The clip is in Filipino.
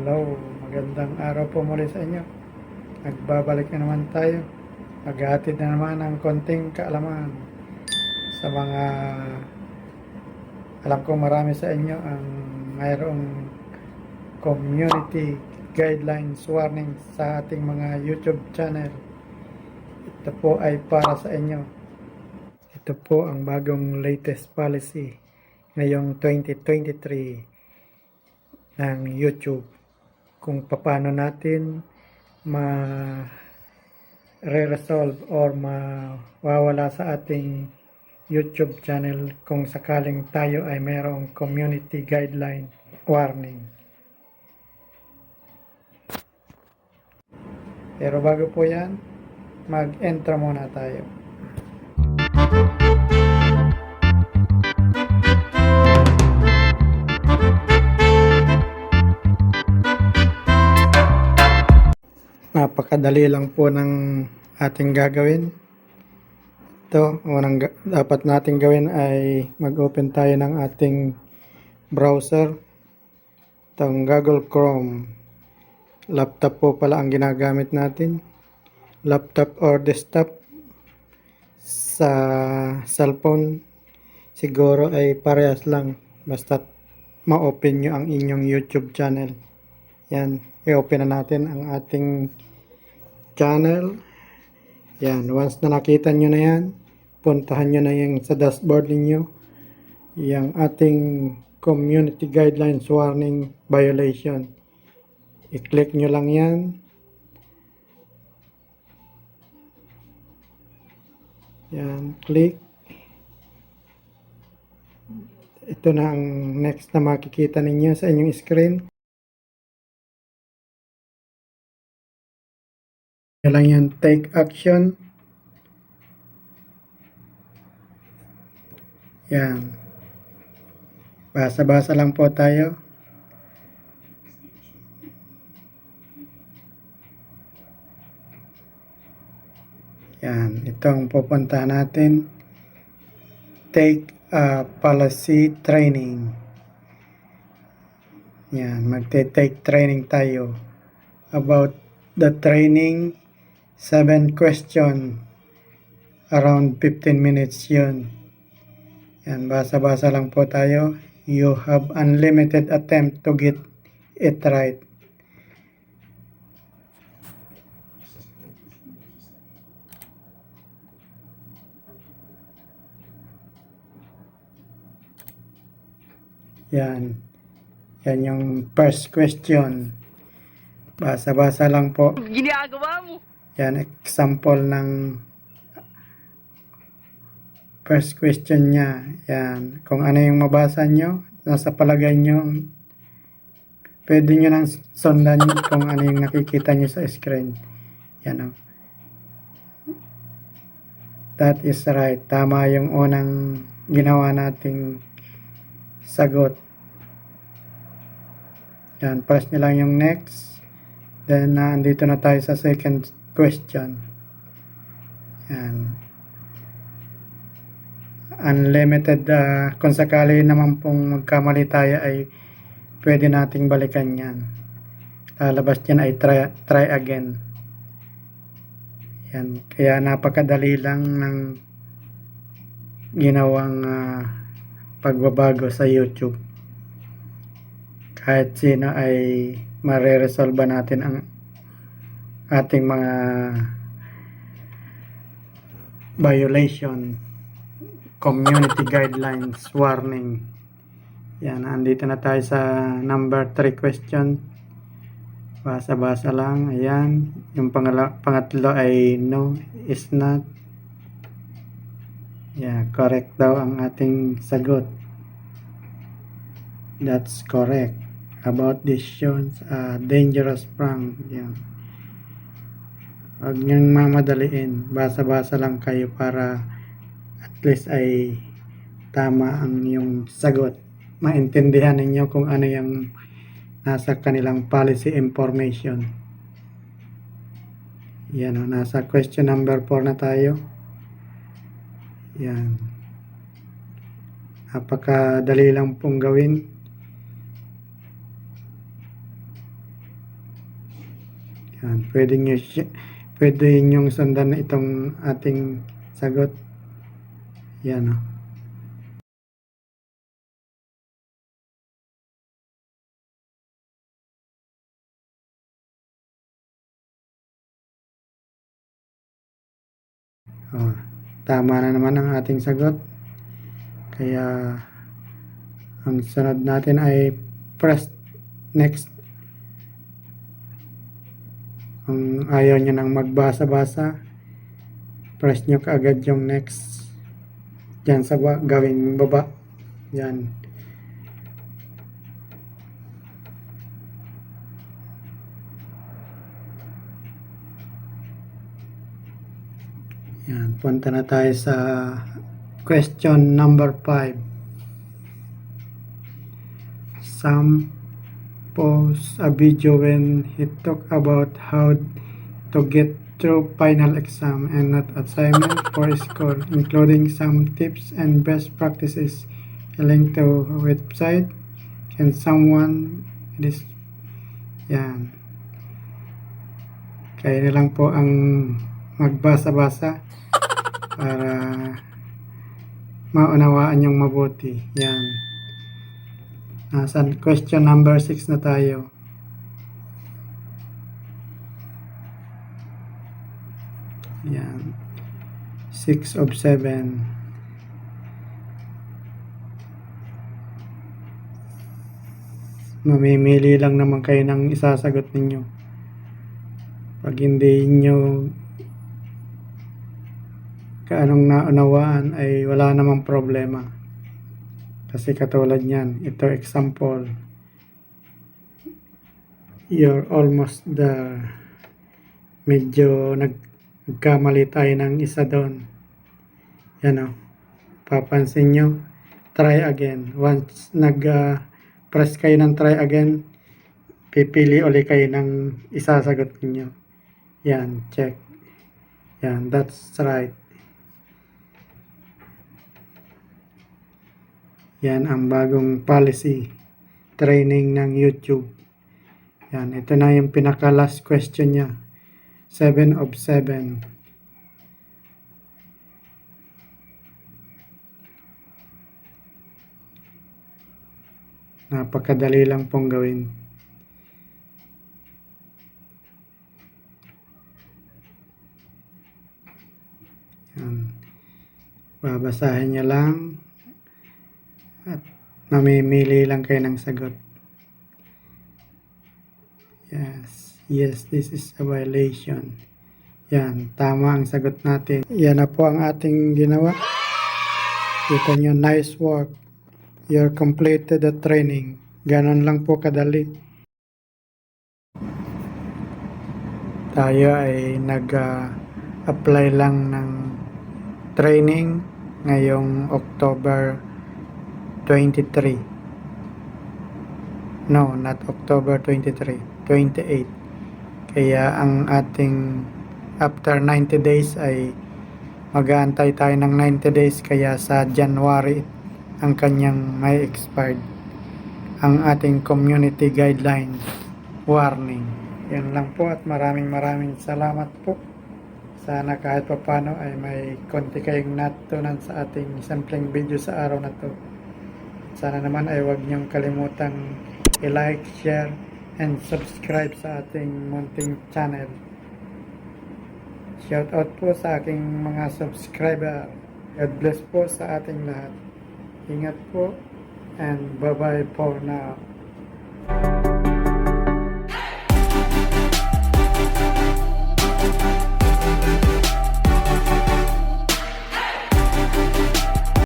Hello, magandang araw po muli sa inyo. Nagbabalik na naman tayo. Maghatid na naman ng konting kaalaman sa mga alam ko marami sa inyo ang mayroong community guidelines warning sa ating mga YouTube channel. Ito po ay para sa inyo. Ito po ang bagong latest policy ngayong 2023 ng YouTube kung paano natin ma re-resolve or mawawala sa ating YouTube channel kung sakaling tayo ay mayroong community guideline warning. Pero bago po yan, mag-enter muna tayo. Napakadali lang po ng ating gagawin. Ito, unang dapat natin gawin ay mag-open tayo ng ating browser. Itong Google Chrome. Laptop po pala ang ginagamit natin. Laptop or desktop. Sa cellphone, siguro ay parehas lang. Basta ma-open nyo ang inyong YouTube channel. Yan, i-open na natin ang ating channel. Yan, once na nakita nyo na yan, puntahan nyo na yung sa dashboard ninyo. Yung ating community guidelines warning violation. I-click nyo lang yan. Yan, click. Ito na ang next na makikita ninyo sa inyong screen. Lang yan, take action. Yan. Basa-basa lang po tayo. Yan, itong pupunta natin. Take a policy training. Yan, magte-take training tayo about the training 7 question around 15 minutes yun. Yan, basa-basa lang po tayo. You have unlimited attempt to get it right. Yan. Yan yung first question. Basa-basa lang po. ginagawa mo? Yan, example ng first question niya. Yan, kung ano yung mabasa nyo, nasa palagay nyo, pwede nyo nang sundan kung ano yung nakikita nyo sa screen. Yan o. That is right. Tama yung unang ginawa nating sagot. Yan, press nyo lang yung next. Then, na andito na tayo sa second question. Yan. Unlimited, ah, kung sakali naman pong magkamali tayo ay pwede nating balikan yan. Lalabas yan ay try, try again. Yan. Kaya napakadali lang ng ginawang ah, pagbabago sa YouTube. Kahit sino ay mareresolve natin ang ating mga violation community guidelines warning. Yan andito na tayo sa number 3 question. Basa-basa lang ayan. Yung pangala, pangatlo ay no is not. Yeah correct daw ang ating sagot. That's correct. About decisions uh, dangerous prank yan Huwag niyang mamadaliin. Basa-basa lang kayo para at least ay tama ang yung sagot. Maintindihan ninyo kung ano yung nasa kanilang policy information. Yan o, nasa question number 4 na tayo. Yan. Napakadali lang pong gawin. Yan, pwede nyo, pwede nyong sundan na itong ating sagot. Yan o. Oh, tama na naman ang ating sagot. Kaya ang sunod natin ay press next. Kung ayaw nyo nang magbasa-basa, press nyo kaagad yung next. Diyan sa ba, gawing baba. Yan. Yan, punta na tayo sa question number 5. Sam posts a video when he talk about how to get through final exam and not assignment for score, including some tips and best practices. A link to website. Can someone this yan. Kaya na lang po ang magbasa-basa para maunawaan yung mabuti. Yan. Nasaan? Question number 6 na tayo. Yan. 6 of 7. Mamimili lang naman kayo ng isasagot ninyo. Pag hindi nyo kaanong naunawaan ay wala namang problema. Kasi katulad niyan, ito example. You're almost there. Medyo nag- nagkamali tayo ng isa doon. Yan o. Papansin nyo, try again. Once nag-press kayo ng try again, pipili uli kayo ng isasagot ninyo. Yan, check. Yan, that's right. Yan ang bagong policy training ng YouTube. Yan, ito na yung pinaka last question niya. 7 of 7. Napakadali lang pong gawin. Yan. Babasahin niya lang at mamimili lang kayo ng sagot. Yes, yes, this is a violation. Yan, tama ang sagot natin. Yan na po ang ating ginawa. Kita nyo, nice work. You're completed the training. Ganon lang po kadali. Tayo ay nag-apply lang ng training ngayong October 23. No, not October 23. 28. Kaya ang ating after 90 days ay mag-aantay tayo ng 90 days kaya sa January ang kanyang may expired. Ang ating community guidelines warning. Yan lang po at maraming maraming salamat po. Sana kahit papano ay may konti kayong natutunan sa ating simpleng video sa araw na to. Sana naman ay huwag niyong kalimutang i-like, share, and subscribe sa ating munting channel. Shout out po sa aking mga subscriber. God bless po sa ating lahat. Ingat po and bye-bye for now.